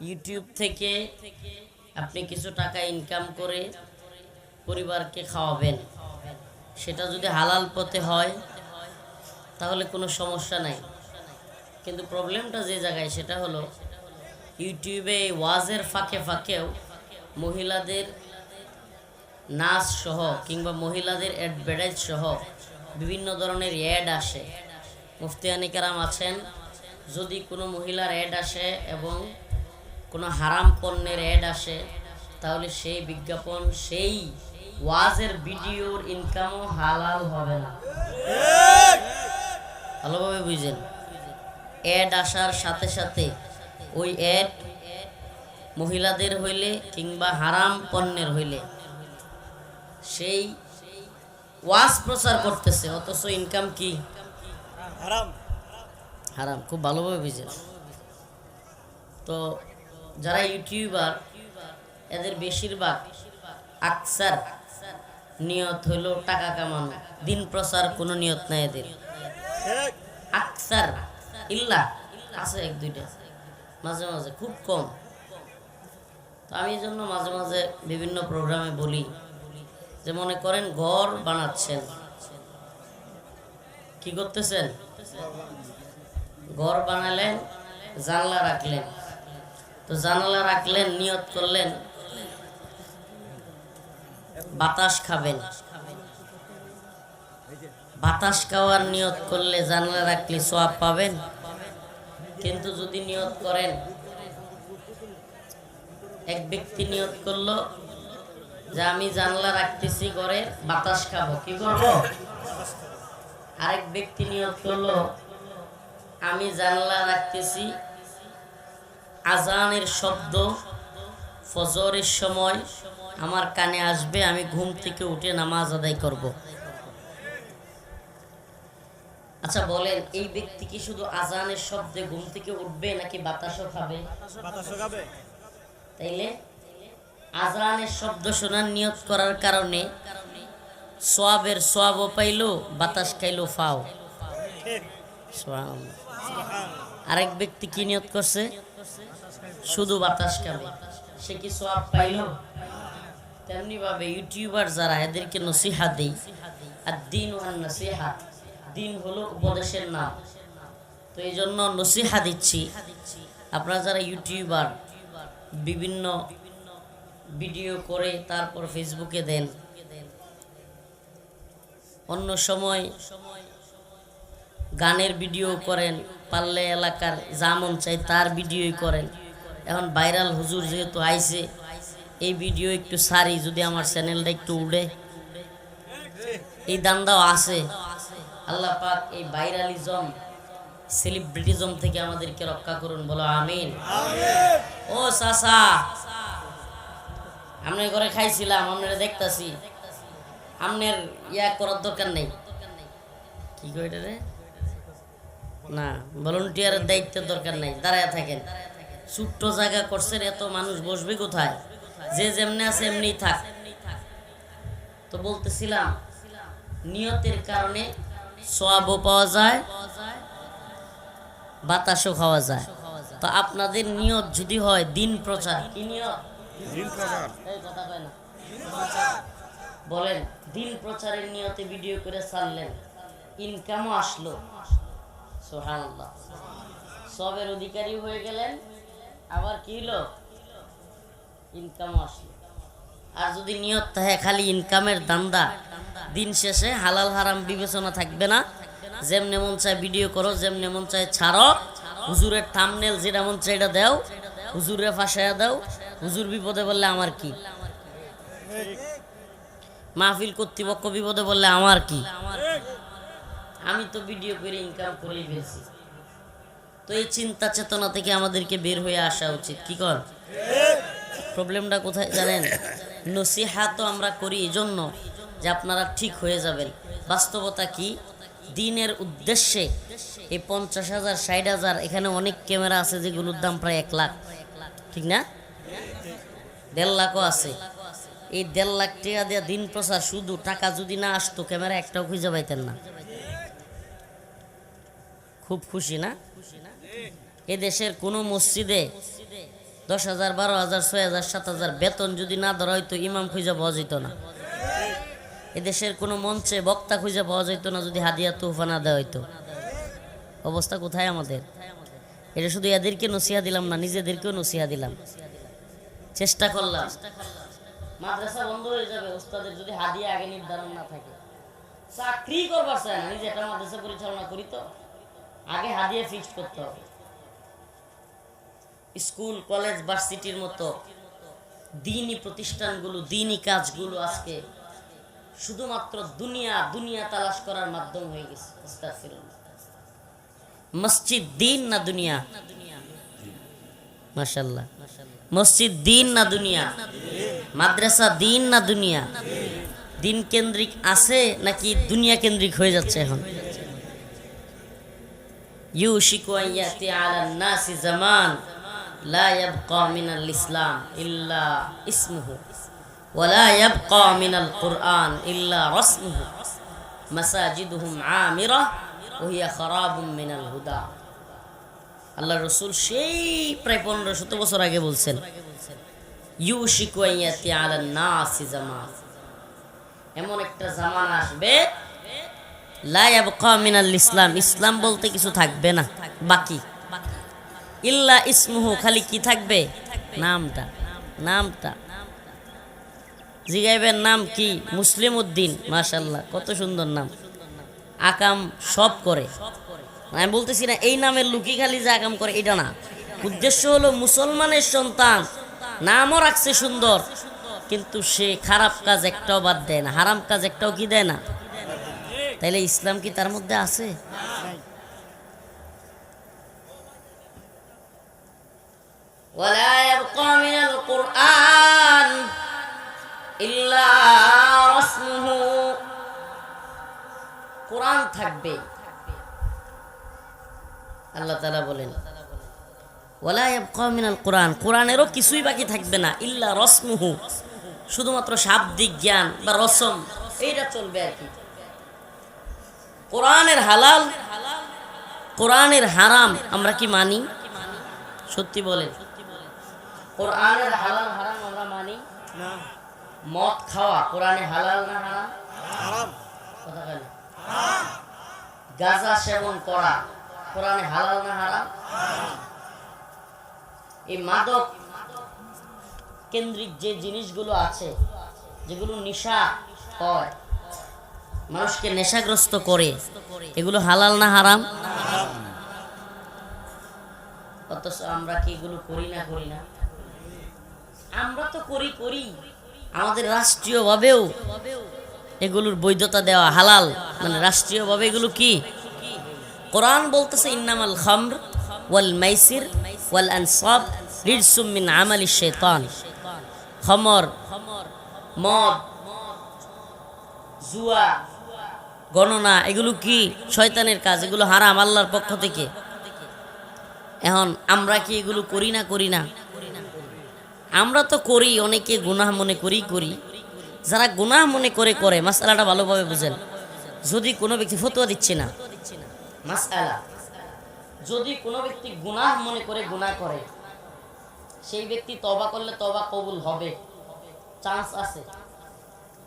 YouTube থেকে আপনি কিছু টাকা ইনকাম করে পরিবারকে খাওয়াবেন। সেটা যদি হালাল পথে হয়, তাহলে কোনো সমস্যা নাই। কিন্তু প্রবলেমটা যে জায়গায়, সেটা হলো ইউটিউবে ওয়াজের ফাঁকে ফাঁকেও মহিলাদের নাচ সহ কিংবা মহিলাদের অ্যাডভার্টাইজ সহ বিভিন্ন ধরনের অ্যাড আসে। মুফতিয়ানিকারাম আছেন। যদি কোনো মহিলার অ্যাড আসে এবং কোনো হারাম পণ্যের অ্যাড আসে তাহলে সেই বিজ্ঞাপন সেই ওয়াজের ভিডিওর ইনকামও হালাল হবে না। ভালোভাবে বুঝেন। অ্যাড আসার সাথে সাথে ওই অ্যাড মহিলাদের হইলে কিংবা হারাম পণ্যের হইলে সেই ওয়াজ প্রচার করতেছে অথচ ইনকাম কি? হারাম। হারাম খুব ভালোভাবে বুঝেন। তো যারা ইউটিউবার, এদের বেশিরভাগ আকসার নিয়ত হইল টাকা কামানো। দিন প্রচার কোনো নিয়ত নাই এদের। আকসার ইল্লা আছে এক, দুইটা। মাঝে মাঝে, খুব কম। তো আমি এই জন্য মাঝে মাঝে বিভিন্ন প্রোগ্রামে বলি যে, মনে করেন ঘর বানাচ্ছেন। কি করতেছেন? ঘর বানালেন, জানলা রাখলেন। তো জানালা রাখলেন, নিয়ত করলেন, বাতাস খাবেন। বাতাস খাওয়ার নিয়ত করলে জানলা রাখলে সোয়াব পাবেন। কিন্তু যদি নিয়ত করেন, এক ব্যক্তি নিয়ত করল যে আমি জানলা রাখতেছি ঘরে, বাতাস খাব, কি করব? আরেক ব্যক্তি নিয়ত করল, আমি জানলা রাখতেছি আজানের শব্দ ফজরের সময় আমার কানে আসবে আমি ঘুম থেকে উঠে নামাজ আদায় করব। আচ্ছা বলেন এই ব্যক্তি কি শুধু আজানের শব্দে ঘুম থেকে উঠবে নাকি বাতাসও খাবে? তাইলে আজানের শব্দ শোনার নিয়ত করার কারণে সোয়াবের সোয়াবও পাইলো বাতাস খাইলো ফাও। সুবহানাল্লাহ। আরেক ব্যক্তি কি নিয়ত করছে? শুধু বাতাস খাবে সে কি সোয়াব পাইলো? তেমনি ভাবে ইউটিউবার যারা এদেরকে নসিহা দেই, আর দিন ওয়ান নসিহা। দিন হলো উপদেশের নাম। তো এই জন্য নসিহা দিচ্ছি। আপনারা যারা ইউটিউবার, বিভিন্ন ভিডিও করে তারপর ফেসবুকে দেন। অন্য সময় গানের ভিডিও করেন, পারলে এলাকার যা মন চাই তার ভিডিওই করেন। এখন ভাইরাল হুজুর যেহেতু আইছে, এই ভিডিও একটু সারি, যদি আমার চ্যানেলটা একটু উড়ে। এই দান্দাও আছে। আল্লাহ পাক এই ভাইরালিজম সেলিব্রিটিজম থেকে আমাদেরকে রক্ষা করুন, বলো আমিন। ও চাচা আপনার ঘরে খাইছিলাম আপনারা দেখতাছি। আপনার ইয়া করার দরকার নেই। কি কই এটা রে না ভলেন্টিয়ারের দায়িত্বের দরকার নাই, দাঁড়ায় থাকেন। ছোট্ট জায়গা করছেন এত মানুষ বসবে কোথায়? যে যেমনি আছে এমনি থাক। তো বলতেছিলাম নিয়তের কারণে সোয়াবও পাওয়া যায় বাতাসও খাওয়া যায়। তো আপনাদের নিয়ত যদি হয় দিন প্রচার। কি নিয়ত? বলেন দিন প্রচারের নিয়তে ভিডিও করে ছাড়লেন ইনকামও আসলো। সোহানাল্লাহ সবের অধিকারী হয়ে গেলেন আবার কি হলো? ইনকামও আসলো। আর যদি নিয়ত থাকে খালি ইনকামের দান্দা দিন শেষে হালাল হারাম বিবেচনা থাকবে না। যেমনে মন চায় ভিডিও করো, যেমনে মন চায় ছাড়ো। হুজুরের থামনেল যেটা মন চায় এটা দাও। হুজুরে ফাঁসাইয়া দাও। হুজুর বিপদে বললে আমার কি? মাহফিল কর্তৃপক্ষ বিপদে বললে আমার কি? আমি তো ভিডিও করে ইনকাম করেই ফেলছি। তো এই চিন্তা চেতনা থেকে আমাদেরকে বের হয়ে আসা উচিত। কি কর? প্রবলেমটা কোথায় জানেন? নসিহা তো আমরা করি এই জন্য যে আপনারা ঠিক হয়ে যাবেন। বাস্তবতা কি? দিনের উদ্দেশ্যে এই পঞ্চাশ হাজার, ষাট হাজার, এখানে অনেক ক্যামেরা আছে যেগুলোর দাম প্রায় এক লাখ। ঠিক না? দেড় লাখও আছে। এই দেড় লাখ টাকা দেওয়া দিন প্রচার শুধু টাকা যদি না আসতো, ক্যামেরা একটাও খুঁজে পাইতেন না। খুব খুশি না? এ দেশের কোনো মসজিদে দশ হাজার, বারো হাজার, ছয় হাজার, সাত হাজার বেতন যদি না ধরা হইতো, ইমাম খুঁজে পাওয়া যেত না। এদেশের কোনো মঞ্চে বক্তা খুঁজে পাওয়া যেত না যদি হাদিয়া তুফা না দেওয়া হইতো। অবস্থা কোথায় আমাদের? এটা শুধু এদেরকে নসিহা দিলাম না, নিজেদেরকেও নসিহা দিলাম। চেষ্টা করলাম। মাদ্রাসা বন্ধ হয়ে যাবে, ওস্তাদের যদি হাদিয়া আগে নির্ধারণ না থাকে। চাকরি করবার চায় না, নিজে একটা মাদ্রাসা পরিচালনা করি তো। আগে হাদিয়া ফিক্সড করতে হবে। স্কুল, কলেজ, ভার্সিটির মতো দিনই প্রতিষ্ঠানগুলো, দিনই কাজগুলো আজকে শুধুমাত্র দুনিয়া দুনিয়া তালাশ করার মাধ্যম হয়ে গেছে মসজিদ দিন না দুনিয়া? মাশাল্লাহ মসজিদ দিন না দুনিয়া? মাদ্রাসা দিন না দুনিয়া? দিন কেন্দ্রিক আছে নাকি দুনিয়া কেন্দ্রিক হয়ে যাচ্ছে এখন? ইউ আন ইয়াতি আলা নাসি জামান। ইয়াবকা মিনাল ইসলাম ইল্লা ইসমুহু ওয়ালা ইয়াবকা মিনাল কুরআন ইল্লা রাসমুহু। মাসাজিদুহুম আমিরা ওয়া হিয়া খারাবুম মিনাল হুদা। আল্লাহ রসুল সেই প্রায় পনেরো শত বছর আগে বলছেন, ইউশিকু আন ইয়াতি আলা নাসি জামান। এমন একটা জামান আসবে, লা ইয়াবকা মিনাল ইসলাম। ইসলাম বলতে কিছু থাকবে না, বাকি। ইল্লা ইসমুহু, খালি কি থাকবে? নামটা। নামটা। জিগাইবের নাম কি? মুসলিম উদ্দিন মাশাল্লাহ কত সুন্দর নাম। আকাম সব করে। আমি বলতেছি না, এই নামের লুকি খালি যে আকাম করে, এটা না। উদ্দেশ্য হলো মুসলমানের সন্তান, নামও রাখছে সুন্দর, কিন্তু সে খারাপ কাজ একটাও বাদ দেয় না, হারাম কাজ একটাও কি দেয় না? তাইলে ইসলাম কি তার মধ্যে আছে? ولا يبقى من القرآن إلا رسمه কোরআন থাকবে আল্লাহ তাআলা বলেন ওয়ালা ইয়াবকা মিনাল কোরআন কোরআনেরও কিছুই বাকি থাকবে না ইল্লা রসমুহু শুধুমাত্র শাব্দিক জ্ঞান বা রসম এইটা চলবে আর কি কোরআনের হালাল কোরআনের হারাম আমরা কি মানি সত্যি বলেন কোরআনের হালাল হারাম আমরা মানি? না। মদ খাওয়া কোরআনে হালাল না হারাম? হারাম। কথা কেন গাঁজা সেবন করা কোরআনে হালাল না হারাম? এই মাদক কেন্দ্রিক যে জিনিসগুলো আছে যেগুলো নেশা হয় মানুষকে নেশাগ্রস্ত করে এগুলো হালাল না হারাম? অথচ আমরা কি এগুলো করি না করি না? আমরা তো করি করি। আমাদের রাষ্ট্রীয়ভাবেও এগুলোর বৈধতা দেওয়া হালাল। মানে রাষ্ট্রীয়ভাবে এগুলো কি? কোরআন বলতেছে, ইন্নামাল খামর ওয়াল মাইসির ওয়াল আনসাব রিজসুম মিন আমালি শাইতান। খমর, মদ, জুয়া, গণনা, এগুলো কি শয়তানের কাজ? এগুলো হারাম আল্লাহর পক্ষ থেকে। এখন আমরা কি এগুলো করি না করি না? আমরা তো করি, অনেকে গুনাহ মনে করি করি। যারা গুনাহ মনে করে করে, মাসালাটা ভালোভাবে বুঝেন। যদি কোনো ব্যক্তি ফতোয়া দিচ্ছে না, মাসালা, যদি কোনো ব্যক্তি গুনাহ মনে করে, গুনাহ করে, সেই ব্যক্তি তবা করলে তবা কবুল হবে, চান্স আছে।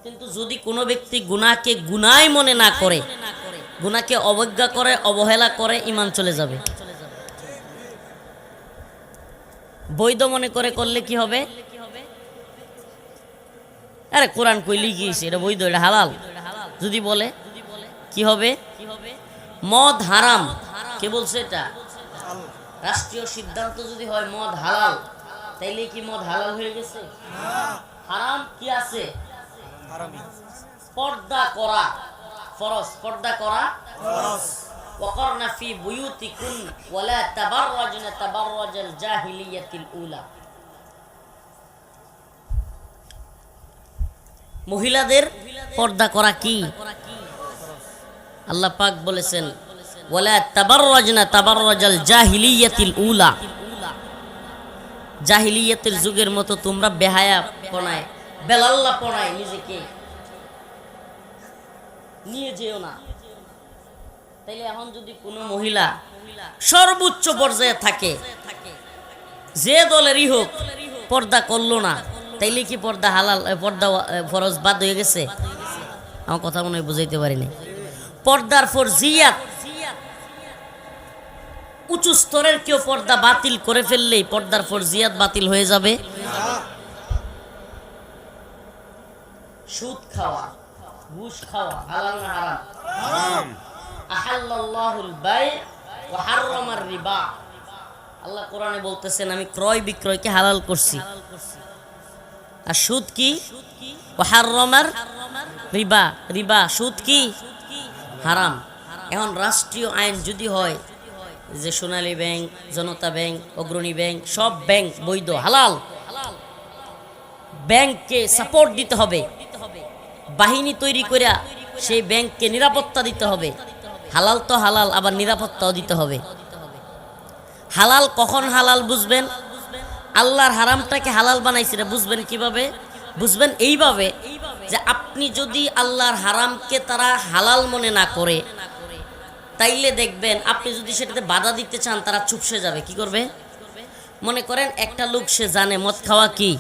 কিন্তু যদি কোনো ব্যক্তি গুনাহকে গুনাই মনে না করে, গুনাহকে অবজ্ঞা করে, অবহেলা করে ইমান চলে যাবে। বৈধ মনে করে করলে কি হবে? আরে কোরআন কইলি কি এটা বৈধ এটা হালাল। যদি বলে কি হবে? মদ হারাম। কে বলছে এটা? রাষ্ট্রীয় সিদ্ধান্ত যদি হয় মদ হালাল তাইলে কি মদ হালাল হয়ে গেছে? হারাম কি আছে? পর্দা করা ফরজ। পর্দা করা ফরজ। وقرن في بيوتكن ولا تبرجن تبرج الجاهلية الأولى মহিলাদের পর্দা করা কি আল্লাহ পাক বলেছেন ওয়ালা তাবাররাজনা তাবাররাজাল জাহিলিয়াতিল উলা জাহিলিয়াতের যুগের মতো তোমরা বেহায়া পনায় বেলাল্লা পনায় নিজেকে নিয়ে যেও না এখন যদি কোনো মহিলা সর্বোচ্চ পর্যায়ে থাকে, যে দলেরই হোক, পর্দা করল না, তাইলে কি পর্দা হালাল পর্দা ফরজ বাদ হয়ে গেছে? আমার কথা মনে হয় বুঝাইতে পারিনি পর্দার ফরজিয়াত উঁচু স্তরের কেউ পর্দা বাতিল করে ফেললেই পর্দার ফরজিয়াত বাতিল হয়ে যাবে। সুদ খাওয়া, ঘুষ খাওয়া, হালাল না হারাম। আল্লাহ কোরআনে বলতেছেন, আমি ক্রয় বিক্রয়কে হালাল করছি। আর সুদ কি? ওয়া রিবা। রিবা, সুদ কি? হারাম। এখন রাষ্ট্রীয় আইন যদি হয়, যে Sonali bank, Janata bank, Agrani bank, সব ব্যাংক বৈধ, হালাল। ব্যাংককে সাপোর্ট দিতে হবে। বাহিনী তৈরি করে সেই ব্যাংককে নিরাপত্তা দিতে হবে। হালাল তো হালাল, আবার নিরাপত্তাও দিতে হবে। হালাল কখন হালাল বুঝবেন? আল্লাহর হারামটাকে হালাল বানাইছে বুঝবেন কীভাবে? বুঝবেন এইভাবে যে আপনি যদি আল্লাহর হারামকে তারা হালাল মনে না করে, তাইলে দেখবেন আপনি যদি সেটাতে বাধা দিতে চান, তারা চুপসে যাবে। কি করবে? মনে করেন একটা লোক সে জানে মদ খাওয়া কি?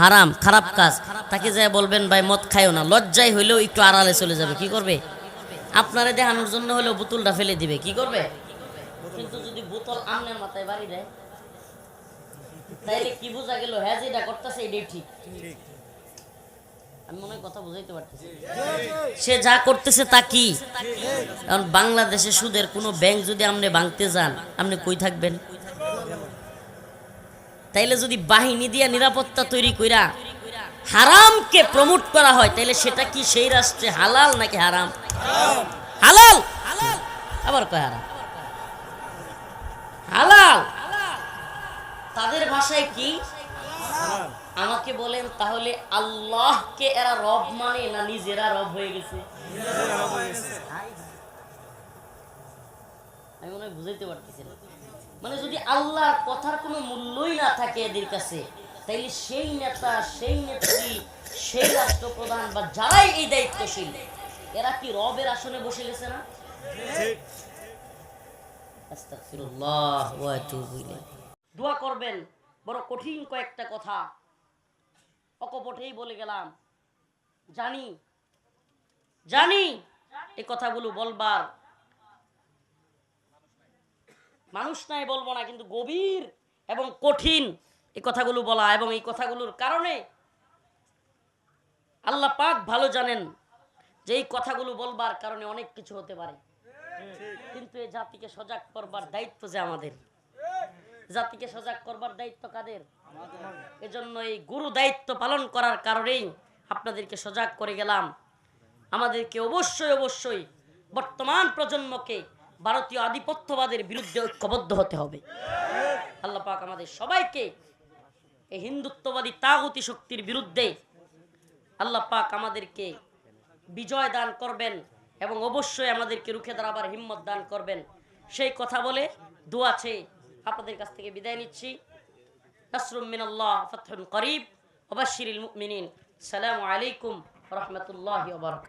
হারাম, খারাপ কাজ। তাকে যায় বলবেন, ভাই, মদ খায়ও না। লজ্জায় হইলেও একটু আড়ালে চলে যাবে। কি করবে? আপনারে দেখানোর জন্য হলেও বোতলটা ফেলে দিবে, কি করবে? কিন্তু যদি বোতল আমনের মাথায় বাড়ি দেয়, তাইলে কি বোঝা গেল হ্যাঁ যেটা করতেছে, এটাই ঠিক। আমি মনে কথা বুঝাইতে পারতেছি। সে যা করতেছে তা কি? কারণ বাংলাদেশে সুদের কোনো ব্যাংক যদি আপনি ভাঙতে যান, আপনি কই থাকবেন? তাইলে যদি বাহিনী দিয়া নিরাপত্তা তৈরি কইরা হারামকে প্রমোট করা হয় তাহলে সেটা কি সেই রাষ্ট্রে হালাল নাকি হারাম? হালাল! আবার কয় হারাম? হালাল! তাদের ভাষায় কি? আমাকে বলেন তাহলে আল্লাহকে এরা রব মানে না নিজেরা রব হয়ে গেছে? আমি মনে হয় বুঝাইতে পারতেছি না। মানে যদি আল্লাহর কথার কোনো মূল্যই না থাকে এদের কাছে তাইলে সেই নেতা, সেই নেত্রী, সেই রাষ্ট্রপ্রধান বা যারাই এই দায়িত্বশীল, এরা কি রবের আসনে বসে গেছে না। দোয়া করবেন, বড় কঠিন কয়েকটা কথা। অকপটেই বলে গেলাম, জানি জানি এই কথাগুলো বলবার। মানুষ নাই বলব না, কিন্তু গভীর এবং কঠিন এই কথাগুলো বলা এবং এই কথাগুলোর কারণে আল্লাহ পাক ভালো জানেন যে এই কথাগুলো বলবার কারণে অনেক কিছু হতে পারে। কিন্তু এই জাতিকে সজাগ করবার দায়িত্ব যে আমাদের। জাতিকে সজাগ করবার দায়িত্ব কাদের? এজন্য এই গুরু দায়িত্ব পালন করার কারণেই আপনাদেরকে সজাগ করে গেলাম। আমাদেরকে অবশ্যই অবশ্যই বর্তমান প্রজন্মকে ভারতীয় আধিপত্যবাদের বিরুদ্ধে ঐক্যবদ্ধ হতে হবে। আল্লাহ পাক আমাদের সবাইকে এই হিন্দুত্ববাদী তাগতি শক্তির বিরুদ্ধে আল্লাহ পাক আমাদেরকে বিজয় দান করবেন এবং অবশ্যই আমাদেরকে রুখে দাঁড়াবার হিম্মত দান করবেন। সেই কথা বলে দোয়াছে আপনাদের কাছ থেকে বিদায় নিচ্ছি। নাসরুম মিনাল্লাহ ফাতহুন করিব। ওবাশশিরিল মুমিনিন। সালামু আলাইকুম রাহমাতুল্লাহি